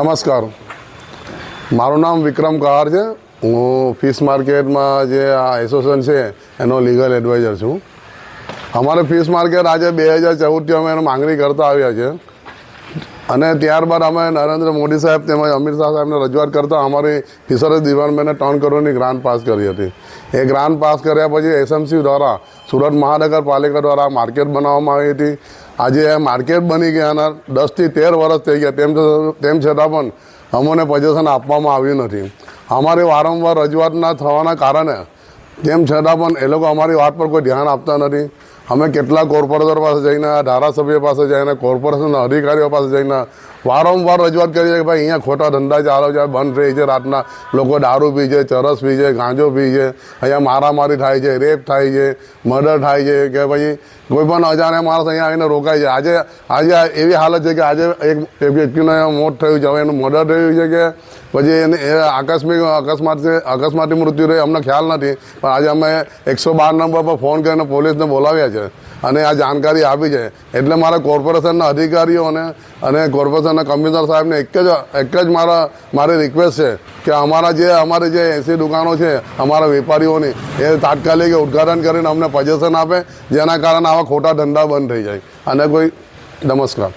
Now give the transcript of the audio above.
નમસ્કાર. મારું નામ વિક્રમ કહાર છે. હું ફિશ માર્કેટમાં જે આ એસોસિએશન છે, એનો લીગલ એડવાઇઝર છું. અમારે ફિશ માર્કેટ આજે બે હજાર ચૌદથી અમે એનો માંગણી કરતા આવ્યા છે. અને ત્યારબાદ અમે નરેન્દ્ર મોદી સાહેબ તેમજ અમિત શાહ સાહેબને રજૂઆત કરતાં અમારી ફિશરીઝ ડિપાર્ટમેન્ટે ત્રણ કરોડની ગ્રાન્ટ પાસ કરી હતી. એ ગ્રાન્ટ પાસ કર્યા પછી એસએમસી દ્વારા સુરત મહાનગરપાલિકા દ્વારા માર્કેટ બનાવવામાં આવી હતી. આજે એ માર્કેટ બની ગયાના દસથી તેર વર્ષ થઈ ગયા. તેમ તેમ છતાં પણ અમને પજેશન આપવામાં આવ્યું નથી. અમારી વારંવાર રજૂઆત ના થવાના કારણે, તેમ છતાં પણ એ લોકો અમારી વાત પર કોઈ ધ્યાન આપતા નથી. અમે કેટલા કોર્પોરેટર પાસે જઈને, ધારાસભ્ય પાસે જઈને, કોર્પોરેશનના અધિકારીઓ પાસે જઈને વારંવાર રજૂઆત કરી છે કે ભાઈ અહીંયા ખોટા ધંધા ચાલે છે બંધ રહી છે રાતના. લોકો દારૂ પી છે, ચરસ પી છે, ગાંજો પી છે, અહીંયા મારામારી થાય છે, રેપ થાય છે, મર્ડર થાય છે, કે પછી કોઈ પણ અજાણ્યા માણસ અહીંયા આવીને રોકાય છે. આજે આજે એવી હાલત છે કે આજે એક વ્યક્તિનું મોત થયું છે. હવે એનું મર્ડર થયું છે કે પછી એને, એ આકસ્મિક, અકસ્માત છે અકસ્માતથી મૃત્યુ રહે અમને ખ્યાલ નથી. પણ આજે અમે એકસો બાર નંબર પર ફોન કરીને પોલીસને બોલાવ્યા છે. અને આ જાણકારી આપી છે. એટલે મારા કોર્પોરેશનના અધિકારીઓને અને કોર્પોરેશનના કમિશનર સાહેબને એક જ એક જ મારા, મારી રિક્વેસ્ટ છે કે અમારા જે, અમારી જે એસી દુકાનો છે, અમારા વેપારીઓની, એ તાત્કાલિક ઉદ્ઘાટન કરીને અમને પજેશન આપે, જેના કારણે આવા ખોટા ધંધા બંધ થઈ જાય. અને કોઈ, નમસ્કાર.